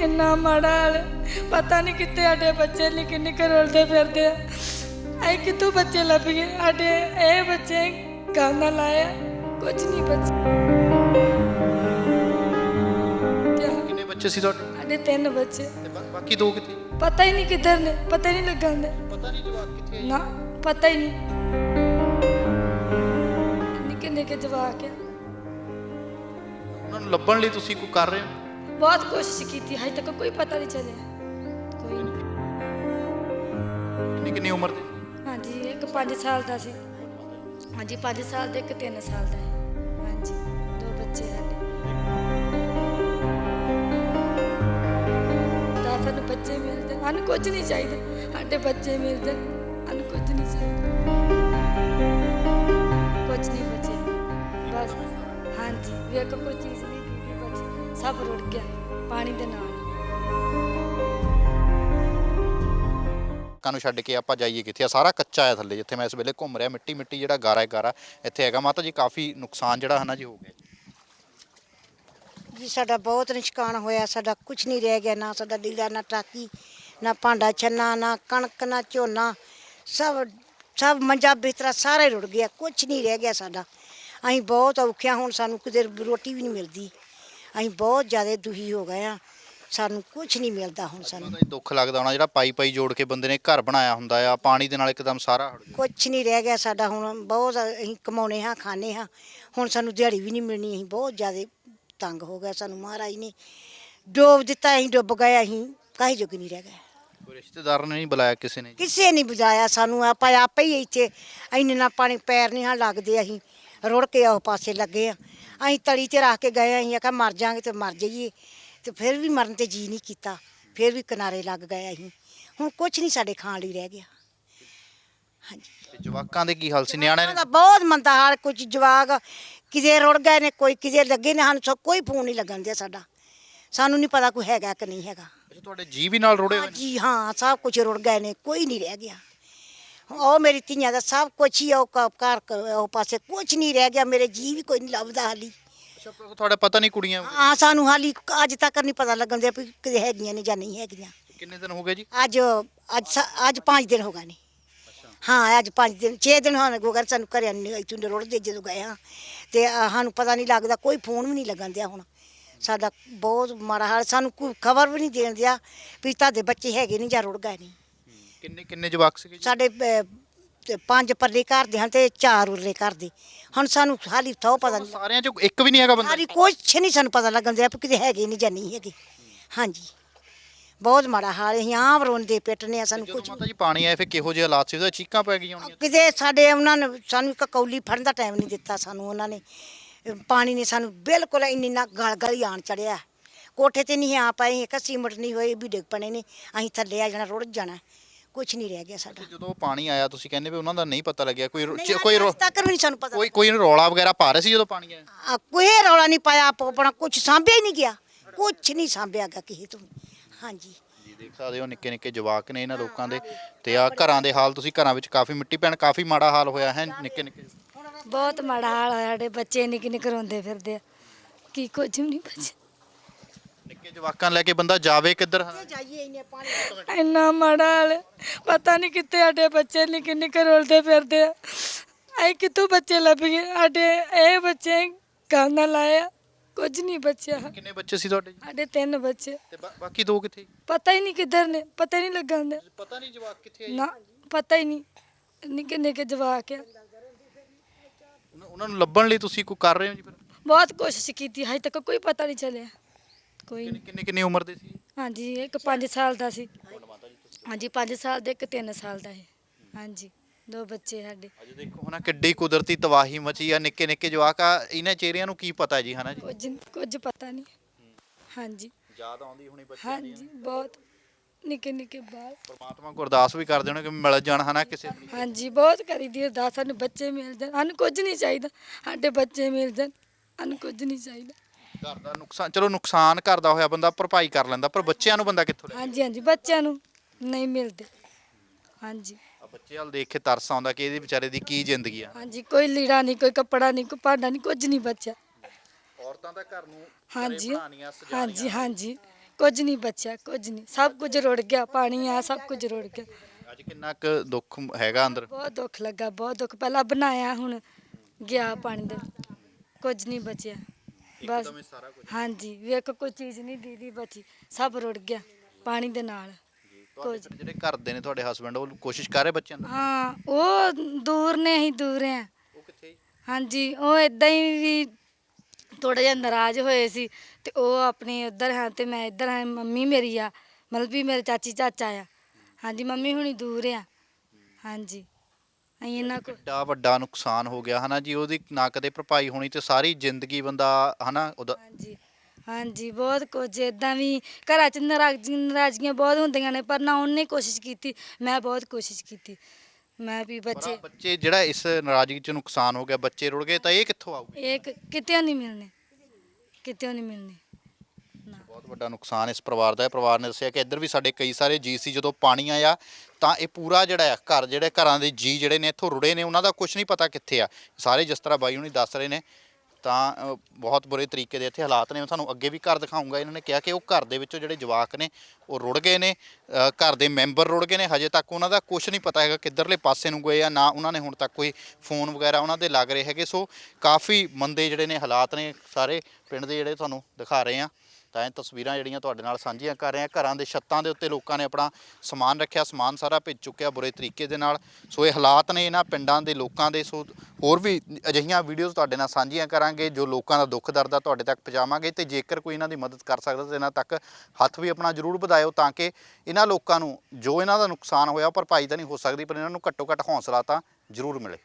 ਇੰਨਾ ਮਾੜਾ ਹਾਲ। ਪਤਾ ਨਹੀਂ ਕਿੱਥੇ ਸਾਡੇ ਬੱਚੇ ਨਿੱਕੇ ਨਿੱਕੇ ਰੋਲਦੇ ਫਿਰਦੇ ਆ। ਐ ਕਿਤੋਂ ਬੱਚੇ ਲੱਭ ਗਏ ਸਾਡੇ ਇਹ ਬੱਚੇ ਗਾਣਾ ਲਾਇਆ ਕੁਝ ਨਹੀਂ ਬੱਚੇ। ਕਿਆ? ਕਿੰਨੇ ਬੱਚੇ ਸੀ ਤੁਹਾਡੇ? ਸਾਡੇ ਤਿੰਨ ਬੱਚੇ। ਤੇ ਬਾ- ਬਾਕੀ ਦੋ ਕਿੱਥੇ? ਪਤਾ ਹੀ ਨਹੀਂ ਕਿੱਧਰ ਨੇ ਪਤਾ ਹੀ ਨਹੀਂ ਲੱਗਾਂਦੇ ਪਤਾ ਨਹੀਂ ਜਵਾਬ ਕਿੱਥੇ। ਨਾ ਪਤਾ ਹੀ ਨਹੀਂ ਨਿੱਕੇ ਨਿੱਕੇ ਜਵਾਕ ਆ। ਉਹਨਾਂ ਨੂੰ ਲੱਭਣ ਲਈ ਤੁਸੀਂ ਕੋਈ ਕਰ ਰਹੇ ਹੋ? ਬਹੁਤ ਕੋਸ਼ਿਸ਼ ਕੀਤੀ ਹਜੇ ਤੱਕ ਕੋਈ ਪਤਾ ਨਹੀਂ ਚੱਲਿਆ ਕੋਈ ਨਹੀਂ ਕਿੰਨੀ ਕਿੰਨੀ ਉਮਰ ਦੇ ਹਾਂਜੀ ਇੱਕ 5 ਸਾਲ ਦਾ ਸੀ ਹਾਂਜੀ 5 ਸਾਲ ਦਾ ਇੱਕ 3 ਸਾਲ ਦਾ ਹੈ ਹਾਂਜੀ ਦੋ ਬੱਚੇ ਸਾਡੇ ਤਾਂ ਸਾਨੂੰ ਬੱਚੇ ਮਿਲਦੇ ਸਾਨੂੰ ਕੁਝ ਨਹੀਂ ਚਾਹੀਦਾ ਸਾਡੇ ਬੱਚੇ ਮਿਲਦੇ ਸਾਨੂੰ ਕੁਝ ਨਹੀਂ ਚਾਹੀਦਾ ਕੁਝ ਨਹੀਂ ਬਚਿਆ ਬਸ ਹਾਂਜੀ ਨਹੀਂ ਬੀਬੀ ਬਚੀ ਸਭ ਰੁੜ ਗਿਆ ਪਾਣੀ ਦੇ ਨਾਲ। ਨੂੰ ਛੱਡ ਕੇ ਆਪਾਂ ਜਾਈਏ ਕਿੱਥੇ? ਆ ਸਾਰਾ ਕੱਚਾ ਆ ਥੱਲੇ ਜਿੱਥੇ ਮੈਂ ਇਸ ਵੇਲੇ ਘੁੰਮ ਰਿਹਾ ਮਿੱਟੀ ਮਿੱਟੀ ਜਿਹੜਾ ਗਾਰਾ ਹੈ ਗਾਰਾ ਇੱਥੇ ਹੈਗਾ। ਮਾਤਾ ਜੀ ਕਾਫੀ ਨੁਕਸਾਨ ਜਿਹੜਾ ਹਨਾ ਜੀ ਹੋ ਗਿਆ। ਜੀ ਸਾਡਾ ਬਹੁਤ ਨਿਸ਼ਕਾਨ ਹੋਇਆ ਸਾਡਾ ਕੁਝ ਨਹੀਂ ਰਹਿ ਗਿਆ ਨਾ ਸਾਡਾ ਲੀੜਾ ਨਾ ਟਾਕੀ ਨਾ ਭਾਂਡਾ ਛੰਨਾ ਨਾ ਕਣਕ ਨਾ ਝੋਨਾ। ਸਭ ਸਭ ਮੰਜਾ ਬਿਸਤਰਾ ਸਾਰਾ ਰੁੜ ਗਿਆ ਕੁਝ ਨਹੀਂ ਰਹਿ ਗਿਆ ਸਾਡਾ। ਅਸੀਂ ਬਹੁਤ ਔਖਿਆ ਹੁਣ ਸਾਨੂੰ ਕਿਤੇ ਰੋਟੀ ਵੀ ਨਹੀਂ ਮਿਲਦੀ। ਅਸੀਂ ਬਹੁਤ ਜ਼ਿਆਦਾ ਦੁਖੀ ਹੋ ਗਏ ਆ ਸਾਨੂੰ ਕੁਝ ਨਹੀਂ ਮਿਲਦਾ ਹੁਣ ਸਾਨੂੰ। ਦੁੱਖ ਲੱਗਦਾ ਹੋਣਾ ਜਿਹੜਾ ਪਾਈ ਪਾਈ ਜੋੜ ਕੇ ਬੰਦੇ ਨੇ ਘਰ ਬਣਾਇਆ ਹੁੰਦਾ ਆ ਪਾਣੀ ਦੇ ਨਾਲ ਇੱਕਦਮ ਸਾਰਾ ਹੜ ਕੁਝ ਨਹੀਂ ਰਹਿ ਗਿਆ ਸਾਡਾ ਹੁਣ ਬਹੁਤ ਅਸੀਂ ਕਮਾਉਣੇ ਹਾਂ ਖਾਣੇ ਹਾਂ। ਹੁਣ ਸਾਨੂੰ ਦਿਹਾੜੀ ਵੀ ਨਹੀਂ ਮਿਲਣੀ ਅਸੀਂ ਬਹੁਤ ਜ਼ਿਆਦਾ ਤੰਗ ਹੋ ਗਿਆ ਸਾਨੂੰ ਮਹਾਰਾਜ ਨੇ ਡੋਬ ਦਿੱਤਾ ਅਸੀਂ ਡੁੱਬ ਗਏ ਅਸੀਂ ਕਾਹੀ ਜੋਗ ਨਹੀਂ ਰਹਿ ਗਏ। ਕੋਈ ਰਿਸ਼ਤੇਦਾਰ ਨੇ ਨਹੀਂ ਬੁਲਾਇਆ ਕਿਸੇ ਨੇ? ਕਿਸੇ ਨਹੀਂ ਬੁਝਾਇਆ ਸਾਨੂੰ ਆਪਾਂ ਆਪੇ ਹੀ ਇੱਥੇ ਇੰਨੇ ਨਾ ਪਾਣੀ ਪੈਰ ਨਹੀਂ ਹਾਂ ਲੱਗਦੇ ਅਸੀਂ ਰੁੜ ਕੇ ਉਹ ਪਾਸੇ ਲੱਗੇ ਆ ਅਸੀਂ ਤਲੀ ਤੇ ਰੱਖ ਕੇ ਗਏ ਅਸੀਂ ਆਖਿਆ ਮਰ ਜਾਾਂਗੇ ਤੇ ਮਰ ਜਾਈਏ। ਤੇ ਫਿਰ ਵੀ ਮਰਨ ਤੇ ਜੀ ਨਹੀਂ ਕੀਤਾ। ਫਿਰ ਵੀ ਕਿਨਾਰੇ ਲੱਗ ਗਏ ਅਸੀਂ। ਹੁਣ ਕੁਝ ਨਹੀਂ ਸਾਡੇ ਖਾਣ ਲਈ ਰਹਿ ਗਿਆ। ਹਾਂਜੀ। ਤੇ ਜਵਾਕਾਂ ਦੇ ਕੀ ਹਾਲ ਸੀ? ਨਿਆਣੇ ਉਹਨਾਂ ਦਾ ਬਹੁਤ ਮੰਦਾ ਹਾਲ। ਕੁਝ ਜਵਾਗ ਕਿਤੇ ਰੁੜ ਗਏ ਨੇ ਕੋਈ ਕਿਤੇ ਲੱਗੇ ਨੇ ਸਾਨੂੰ ਸੋ ਕੋਈ ਫੋਨ ਨਹੀਂ ਲੱਗਣ ਦਿਆ ਸਾਡਾ। ਸਾਨੂੰ ਨਹੀਂ ਪਤਾ ਕੋਈ ਹੈਗਾ ਕਿ ਨਹੀਂ ਹੈਗਾ। ਅੱਛਾ, ਤੁਹਾਡੇ ਜੀ ਵੀ ਨਾਲ ਰੋੜੇ ਹੋਏ ਨੇ? ਜੀ ਹਾਂ ਸਭ ਕੁਝ ਰੁੜ ਗਏ ਨੇ ਕੋਈ ਨਹੀਂ ਰਹਿ ਗਿਆ। ਉਹ ਮੇਰੀ ਧੀਆਂ ਦਾ ਸਭ ਕੁਝ ਹੀ ਉਹ ਕ- ਘਰ ਕ- ਉਹ ਪਾਸੇ ਕੁਝ ਨਹੀਂ ਰਹਿ ਗਿਆ ਮੇਰੇ ਜੀ ਵੀ ਕੋਈ ਨਹੀਂ ਲੱਭਦਾ ਹਾਲੀ। ਅੱਛਾ ਪਰ ਤੁਹਾਡਾ ਪਤਾ ਨਹੀਂ ਕੁੜੀਆਂ ਹਾਂ ਸਾਨੂੰ ਹਾਲੀ ਅੱਜ ਤੱਕ ਨਹੀਂ ਪਤਾ ਲੱਗਣ ਦਿਆ ਵੀ ਕਿਤੇ ਹੈਗੀਆਂ ਨੇ ਜਾਂ ਨਹੀਂ ਹੈਗੀਆਂ। ਕਿੰਨੇ ਦਿਨ ਹੋ ਗਏ ਜੀ? ਅੱਜ ਅੱਜ ਸ- ਅੱਜ 5 ਦਿਨ ਹੋ ਗਏ ਨੇ। ਹਾਂ ਅੱਜ 5 ਦਿਨ 6 ਦਿਨ ਹੋਣ ਗੋਗਰ ਸਾਨੂੰ ਘਰੇ ਨਹੀਂ ਇੱਥੋਂ ਦੇ ਰੁੜਦੇ ਜਦੋਂ ਗਏ ਹਾਂ। ਤੇ ਸਾਨੂੰ ਪਤਾ ਨਹੀਂ ਲੱਗਦਾ ਕੋਈ ਫੋਨ ਵੀ ਨਹੀਂ ਲੱਗਣ ਦਿਆ ਹੁਣ। ਸਾਡਾ ਬਹੁਤ ਮਾੜਾ ਹਾਲ ਸਾਨੂੰ ਕੋਈ ਖਬਰ ਵੀ ਨਹੀਂ ਦੇਣ ਦਿਆ ਵੀ ਤੁਹਾਡੇ ਬੱਚੇ ਹੈਗੇ ਨਹੀਂ ਜਾਂ ਰੁੜ ਗਏ ਨਹੀਂ ਕਿੰਨੇ ਕਿੰਨੇ ਜਵਾਕ ਸੀਗੇ ਜੀ? ਸਾਡੇ ਅਹ, ਤੇ ਪੰਜ ਪਰਲੇ ਘਰ ਦੇ ਹਨ ਤੇ ਚਾਰ ਉਰਲੇ ਘਰ ਦੇ। ਹੁਣ ਸਾਨੂੰ ਹਾਲੀ ਥੋ ਪਤਾ ਨਹੀਂ। ਸਾਰਿਆਂ ਚੋਂ ਇੱਕ ਵੀ ਨਹੀਂ ਹੈਗਾ ਬੰਦਾ? ਹਾਲੀ ਕੁਛ ਨਹੀਂ ਸਾਨੂੰ ਪਤਾ ਲੱਗਣ ਦਿਆ ਵੀ ਕਿਤੇ ਹੈਗੇ ਨਹੀਂ ਜਾਂ ਨਹੀਂ ਹੈਗੇ। ਹਾਂਜੀ। ਬਹੁਤ ਮਾੜਾ ਹਾਲ ਹੈ। ਅਸੀਂ ਆਪ ਰੋਂਦੇ ਪਿੱਟਨੇ ਆ ਸਾਨੂੰ ਜਦੋਂ ਕੁਝ ਮਾਤਾ ਜੀ ਪਾਣੀ ਆਇਆ ਫਿਰ ਕਿਹੋ ਜਿਹੇ ਹਾਲਾਤ ਸੀ? ਉਹਦਾ ਚੀਕਾਂ ਪੈ ਗਈਆਂ ਹੋਣੀਆਂ। ਕਿਤੇ ਸਾਡੇ ਉਹਨਾਂ ਨੇ ਸਾਨੂੰ ਇੱਕ ਕੌਲੀ ਫੜਨ ਦਾ ਟਾਈਮ ਨਹੀਂ ਦਿੱਤਾ ਸਾਨੂੰ ਉਹਨਾਂ ਨੇ। ਅਹ ਪਾਣੀ ਨੇ ਸਾਨੂੰ ਬਿਲਕੁਲ ਇੰਨੀ ਨਾ ਗਲ ਗਲ ਹੀ ਆਣ ਚੜਿਆ। ਕੋਠੇ ਤੇ ਨਹੀਂ ਆ ਪਾਏ ਇੱਕ ਸੀਮਟ ਨਹੀਂ ਹੋਏ ਵੀ ਡਿੱਗ ਪਣੇ ਨੇ। ਅਸੀਂ ਥੱਲੇ ਆ ਜਾਣਾ ਰੁੜ ਜਾਣਾ। ਕੁਝ ਨਹੀਂ ਰਹਿ ਗਿਆ ਸਾਡਾ। ਜਦੋਂ ਪਾਣੀ ਆਇਆ ਤੁਸੀਂ ਕਹਿੰਦੇ ਵੀ ਉਹਨਾਂ ਦਾ ਨਹੀਂ ਪਤਾ ਲੱਗਿਆ ਕੋਈ ਰੋ- ਨਹੀਂ, ਚ- ਕੋਈ ਰੋ- ਅੱਜ ਤੱਕ ਵੀ ਨਹੀਂ ਸਾਨੂੰ ਪਤਾ ਕੋਈ ਕੋਈ ਰੌਲਾ ਵਗੈਰਾ ਪਾ ਰਹੇ ਸੀ ਜਦੋਂ ਪਾਣੀ ਆਇਆ? ਆ, ਕੋਈ ਰੌਲਾ ਨਹੀਂ ਪਾਇਆ ਆਪੋ ਆਪਣਾ ਕੁਝ ਸਾਂਭਿਆ ਹੀ ਨਹੀਂ ਗਿਆ। ਕੁਝ ਨਹੀਂ ਸਾਂਭਿਆ ਗਿਆ ਕਿਸੇ ਤੋਂ। ਹਾਂਜੀ। ਜੀ ਦੇਖ ਸਕਦੇ ਹੋ ਨਿੱਕੇ ਨਿੱਕੇ ਜਵਾਕ ਨੇ ਇਹਨਾਂ ਲੋਕਾਂ ਦੇ। ਤੇ ਆ ਘਰਾਂ ਦੇ ਹਾਲ ਤੁਸੀਂ ਘਰਾਂ ਵਿੱਚ ਕਾਫੀ ਮਿੱਟੀ ਪੈਣ ਕਾਫੀ ਮਾੜਾ ਹਾਲ ਹੋਇਆ ਹੈ ਨਿੱਕੇ ਨਿੱਕੇ ਬਹੁਤ ਮਾੜਾ ਹਾਲ ਹੋਇਆ ਸਾਡੇ ਬੱਚੇ ਨਿੱਕੇ ਨਿੱਕੇ ਰੋਂਦੇ ਫਿਰਦੇ ਆ। ਕੀ ਕੁਝ ਵੀ ਨਹੀਂ ਬਚਿਆ। ਨਿੱਕੇ ਜਵਾਕਾਂ ਲੈ ਕੇ ਬੰਦਾ ਜਾਵੇ ਕਿੱਧਰ? ਜਾਈਏ ਇੰਨੇ ਪਾਣੀ ਇੰਨਾ ਮਾੜਾ ਹਾਲ। ਹੈ। ਪਤਾ ਨਹੀਂ ਕਿੱਥੇ ਸਾਡੇ ਬੱਚੇ ਨਿੱਕੇ ਨਿੱਕੇ ਰੋਲਦੇ ਫਿਰਦੇ ਆ। ਐ ਕਿਤੋਂ ਬੱਚੇ ਲੱਭ ਗਏ ਸਾਡੇ ਇਹ ਬੱਚੇ ਗਾਣਾ ਲਾਇਆ ਕੁਝ ਨਹੀਂ ਬਚਿਆ। ਕਿੰਨੇ ਬੱਚੇ ਸੀ ਤੁਹਾਡੇ ਜੀ? ਸਾਡੇ ਤਿੰਨ ਬੱਚੇ। ਤੇ ਬਾ- ਬਾਕੀ ਦੋ ਕਿੱਥੇ? ਪਤਾ ਹੀ ਨਹੀਂ ਕਿੱਧਰ ਨੇ ਪਤਾ ਹੀ ਨਹੀਂ ਲੱਗਾਂਦੇ ਪਤਾ ਨਹੀਂ ਜਵਾਕ ਕਿੱਥੇ ਨਾ ਪਤਾ ਹੀ ਨਹੀਂ ਨਿੱਕੇ ਨਿੱਕੇ ਜਵਾਕ ਆ। ਉਹਨਾਂ ਨੂੰ ਲੱਭਣ ਲਈ ਤੁਸੀਂ ਕੋਈ ਕਰ ਰਹੇ ਹੋ ਜੀ ਫਿਰ? ਬਹੁਤ ਕੋਸ਼ਿਸ਼ ਕੀਤੀ ਹਜੇ ਤੱਕ ਕੋਈ ਪਤਾ ਨਹੀਂ ਚੱਲਿਆ। ਕੋਈ ਕਿੰਨੀ ਕਿੰਨੀ ਕਿੰਨੀ ਉਮਰ ਦੇ ਸੀ? ਹਾਂਜੀ ਇੱਕ 5 ਸਾਲ ਦਾ ਸੀ। ਹਾਂਜੀ 5 ਸਾਲ ਦੇ ਇੱਕ 3 ਸਾਲ ਦਾ ਹੈ ਹਾਂਜੀ ਦੋ ਬੱਚੇ ਸਾਡੇ। ਅਜੇ ਦੇਖੋ ਹਨਾ ਕਿੱਡੀ ਕੁਦਰਤੀ ਤਬਾਹੀ ਮਚੀ ਆ ਨਿੱਕੇ ਨਿੱਕੇ ਜਵਾਕ ਆ ਇਹਨਾਂ ਚਿਹਰਿਆਂ ਨੂੰ ਕੀ ਪਤਾ ਜੀ ਹਨਾ ਜੀ? ਕੁਝ ਕੁਝ ਪਤਾ ਨਹੀਂ। ਹਾਂਜੀ। ਯਾਦ ਆਉਂਦੀ ਹੁਣੀ ਬੱਚਿਆਂ ਦੀ ਹਾਂਜੀ ਬਹੁਤ ਨਿੱਕੇ ਨਿੱਕੇ ਬਾਲ। ਪਰਮਾਤਮਾ ਕੋ ਅਰਦਾਸ ਵੀ ਕਰਦੇ ਹੋਣੇ ਕਿ ਮਿਲ ਜਾਣ ਹਨਾ ਕਿਸੇ ਦੀ ਹਾਂਜੀ ਬਹੁਤ ਕਰੀਦੀ ਅਰਦਾਸ ਸਾਨੂੰ ਬੱਚੇ ਮਿਲ ਜਾਣ। ਸਾਨੂੰ ਕੁਝ ਨਹੀਂ ਚਾਹੀਦਾ ਸਾਡੇ ਬੱਚੇ ਮਿਲ ਜਾਣ। ਸਾਨੂੰ ਕੁਝ ਨਹੀਂ ਚਾਹੀਦਾ। ਘਰ ਦਾ ਨੁਕਸਾਨ ਚਲੋ ਨੁਕਸਾਨ ਕਰਦਾ ਹੋਇਆ ਬੰਦਾ ਭਰਪਾਈ ਕਰ ਲੈਂਦਾ ਪਰ ਬੱਚਿਆਂ ਨੂੰ ਬੰਦਾ ਕਿੱਥੋਂ ਲੈ ਹਾਂਜੀ ਹਾਂਜੀ ਬੱਚਿਆਂ ਨੂੰ ਨਹੀਂ ਮਿਲਦੇ। ਹਾਂਜੀ। ਆ ਬੱਚੇ ਹਾਲ ਦੇਖ ਕੇ ਤਰਸ ਆਉਂਦਾ ਕਿ ਇਹਦੇ ਵਿਚਾਰੇ ਦੀ ਕੀ ਜ਼ਿੰਦਗੀ ਆ। ਹਾਂਜੀ ਕੋਈ ਲੀੜਾ ਨਹੀਂ ਕੋਈ ਕੱਪੜਾ ਨਹੀਂ ਕੋਈ ਭਾਂਡਾ ਨਹੀਂ ਕੁਝ ਨਹੀਂ ਬਚਿਆ। ਔਰਤਾਂ ਦਾ ਘਰ ਨੂੰ ਹਾਂਜੀ ਬਣਾਉਣੀਆਂ, ਸਜਾਉਣੀਆਂ। ਹਾਂਜੀ ਹਾਂਜੀ ਕੁਝ ਨਹੀਂ ਬਚਿਆ ਕੁਝ ਨਹੀਂ। ਸਭ ਕੁਝ ਰੁੜ ਗਿਆ ਪਾਣੀ ਆ ਸਭ ਕੁਝ ਰੁੜ ਗਿਆ। ਅੱਜ ਕਿੰਨਾ ਕੁ ਦੁੱਖ ਹੈਗਾ ਅੰਦਰ? ਬਹੁਤ ਦੁੱਖ ਲੱਗਾ ਬਹੁਤ ਦੁੱਖ। ਪਹਿਲਾਂ ਬਣਾਇਆ ਹੁਣ ਗਿਆ ਪਾਣੀ ਦੇ। ਕੁਝ ਨਹੀਂ ਬਚਿਆ। ਬਸ। ਇੱਕਦਮ ਹੀ ਸਾਰਾ ਕੁਝ ਹਾਂਜੀ ਵੇਖ ਕੋਈ ਚੀਜ਼ ਨਹੀਂ ਦੀਦੀ ਬਚੀ ਸਭ ਰੁੜ ਗਿਆ ਪਾਣੀ ਦੇ ਨਾਲ। ਤੁਹਾਡੇ ਕੁਝ ਫਿਰ ਜਿਹੜੇ ਘਰ ਦੇ ਨੇ ਤੁਹਾਡੇ ਹਸਬੰਡ ਉਹ ਕੋਸ਼ਿਸ਼ ਕਰ ਰਹੇ ਬੱਚਿਆਂ ਦੀ? ਹਾਂ ਉਹ ਦੂਰ ਨੇ ਅਸੀਂ ਦੂਰ ਆ ਉਹ ਕਿੱਥੇ ਹਾਂਜੀ ਉਹ ਇਦਾਂ ਹੀ ਵੀ ਥੋੜਾ ਜਿਹਾ ਨਾਰਾਜ਼ ਹੋਏ ਸੀ ਤੇ ਉਹ ਆਪਣੀ ਉਧਰ ਹੈ ਤੇ ਮੈਂ ਇੱਧਰ ਹਾਂ ਮੰਮੀ ਮੇਰੀ ਆ ਮਤਲਬ ਵੀ ਮੇਰੇ ਚਾਚੀ ਚਾਚਾ ਆ। ਹਾਂਜੀ ਮੰਮੀ ਹੁਣੀ ਦੂਰ ਆ। ਹਾਂਜੀ। ਅਸੀਂ ਇਹਨਾਂ ਕੋ ਕਿੱਡਾ ਵੱਡਾ ਨੁਕਸਾਨ ਹੋ ਗਿਆ ਹਨਾ ਜੀ? ਉਹਦੀ ਨਾ ਕਦੇ ਭਰਪਾਈ ਹੋਣੀ ਤੇ ਸਾਰੀ ਜ਼ਿੰਦਗੀ ਬੰਦਾ ਹਨਾ ਉਹਦਾ ਹਾਂਜੀ ਹਾਂਜੀ ਬਹੁਤ ਕੁਝ ਇਦਾਂ ਵੀ ਘਰਾਂ ਚ ਨਾਰਾਜ਼ ਨਾਰਾਜ਼ਗੀਆਂ ਬਹੁਤ ਹੁੰਦੀਆਂ ਨੇ ਪਰ ਨਾ ਉਹਨੇ ਕੋਸ਼ਿਸ਼ ਕੀਤੀ ਮੈਂ ਬਹੁਤ ਕੋਸ਼ਿਸ਼ ਕੀਤੀ। ਮੈਂ ਵੀ ਬੱਚੇ ਬੱਚੇ ਜਿਹੜਾ ਇਸ ਨਾਰਾਜ਼ਗੀ ਚ ਨੁਕਸਾਨ ਹੋ ਗਿਆ ਬੱਚੇ ਰੁੜ ਗਏ ਤਾਂ ਇਹ ਕਿੱਥੋਂ ਆਊਗੇ? ਇਹ ਕ- ਕਿਤੇ ਨਹੀਂ ਮਿਲਨੇ ਕਿਤੇ ਨਹੀਂ ਮਿਲਨੇ ਨਾ। ਬਹੁਤ ਵੱਡਾ ਨੁਕਸਾਨ ਇਸ ਪਰਿਵਾਰ ਦਾ ਹੈ। ਪਰਿਵਾਰ ਨੇ ਦੱਸਿਆ ਕਿ ਇੱਧਰ ਵੀ ਸਾਡੇ ਕਈ ਸਾਰੇ ਜੀ ਸੀ ਜਦੋਂ ਪਾਣੀ ਆਇਆ ਤਾਂ ਇਹ ਪੂਰਾ ਜਿਹੜਾ ਆ ਘਰ ਜਿਹੜੇ ਘਰਾਂ ਦੇ ਜੀ ਜਿਹੜੇ ਨੇ ਇੱਥੋਂ ਰੁੜੇ ਨੇ। ਉਹਨਾਂ ਦਾ ਕੁਝ ਨਹੀਂ ਪਤਾ ਕਿੱਥੇ ਆ। ਸਾਰੇ ਜਿਸ ਤਰ੍ਹਾਂ ਬਾਈ ਹੁਣੀ ਦੱਸ ਰਹੇ ਨੇ ਤਾਂ ਅ, ਬਹੁਤ ਬੁਰੇ ਤਰੀਕੇ ਦੇ ਇੱਥੇ ਹਾਲਾਤ ਨੇ। ਮੈਂ ਤੁਹਾਨੂੰ ਅੱਗੇ ਵੀ ਘਰ ਦਿਖਾਉਂਗਾ ਇਹਨਾਂ ਨੇ ਕਿਹਾ ਕਿ ਉਹ ਘਰ ਦੇ ਵਿੱਚੋਂ ਜਿਹੜੇ ਜਵਾਕ ਨੇ ਉਹ ਰੁੜ ਗਏ ਨੇ। ਅ, ਘਰ ਦੇ ਮੈਂਬਰ ਰੁੜ ਗਏ ਨੇ। ਹਜੇ ਤੱਕ ਉਹਨਾਂ ਦਾ ਕੁਝ ਨਹੀਂ ਪਤਾ ਹੈਗਾ ਕਿੱਧਰਲੇ ਪਾਸੇ ਨੂੰ ਗਏ ਆ ਨਾ ਉਹਨਾਂ ਨੇ ਹੁਣ ਤੱਕ ਕੋਈ ਫੋਨ ਵਗੈਰਾ ਉਹਨਾਂ ਦੇ ਲੱਗ ਰਹੇ ਹੈਗੇ। ਸੋ ਕਾਫੀ ਮੰਦੇ ਜਿਹੜੇ ਨੇ ਹਾਲਾਤ ਨੇ ਸਾਰੇ। ਪਿੰਡ ਦੇ ਜਿਹੜੇ ਤੁਹਾਨੂੰ ਦਿਖਾ ਰਹੇ ਆ ਤਾਂ ਇਹ ਤਸਵੀਰਾਂ ਜਿਹੜੀਆਂ ਤੁਹਾਡੇ ਨਾਲ ਸਾਂਝੀਆਂ ਕਰ ਰਹੇ ਆ ਘਰਾਂ ਦੇ ਛੱਤਾਂ ਦੇ ਉੱਤੇ ਲੋਕਾਂ ਨੇ ਆਪਣਾ ਸਮਾਨ ਰੱਖਿਆ, ਸਮਾਨ ਸਾਰਾ ਭਿੱਜ ਚੁੱਕਿਆ ਬੁਰੇ ਤਰੀਕੇ ਦੇ ਨਾਲ। ਸੋ ਇਹ ਹਾਲਾਤ ਨੇ ਇਹਨਾਂ ਪਿੰਡਾਂ ਦੇ ਲੋਕਾਂ ਦੇ। ਸੋ ਹੋਰ ਵੀ ਅਜਿਹੀਆਂ ਵੀਡੀਓਜ਼ ਤੁਹਾਡੇ ਨਾਲ ਸਾਂਝੀਆਂ ਕਰਾਂਗੇ, ਜੋ ਲੋਕਾਂ ਦਾ ਦੁੱਖ ਦਰਦ ਆ ਤੁਹਾਡੇ ਤੱਕ ਪਹੁੰਚਾਵਾਂਗੇ। ਤੇ ਜੇਕਰ ਕੋਈ ਇਹਨਾਂ ਦੀ ਮਦਦ ਕਰ ਸਕਦਾ ਤਾਂ ਇਹਨਾਂ ਤੱਕ ਹੱਥ ਵੀ ਆਪਣਾ ਜ਼ਰੂਰ ਵਧਾਇਓ, ਤਾਂ ਕਿ ਇਹਨਾਂ ਲੋਕਾਂ ਨੂੰ ਜੋ ਇਹਨਾਂ ਦਾ ਨੁਕਸਾਨ ਹੋਇਆ ਭਰਪਾਈ ਤਾਂ ਨਹੀਂ ਹੋ ਸਕਦੀ, ਪਰ ਇਹਨਾਂ ਨੂੰ ਘੱਟੋ ਘੱਟ ਹੌਸਲਾ ਤਾਂ ਜ਼ਰੂਰ ਮਿਲੇ।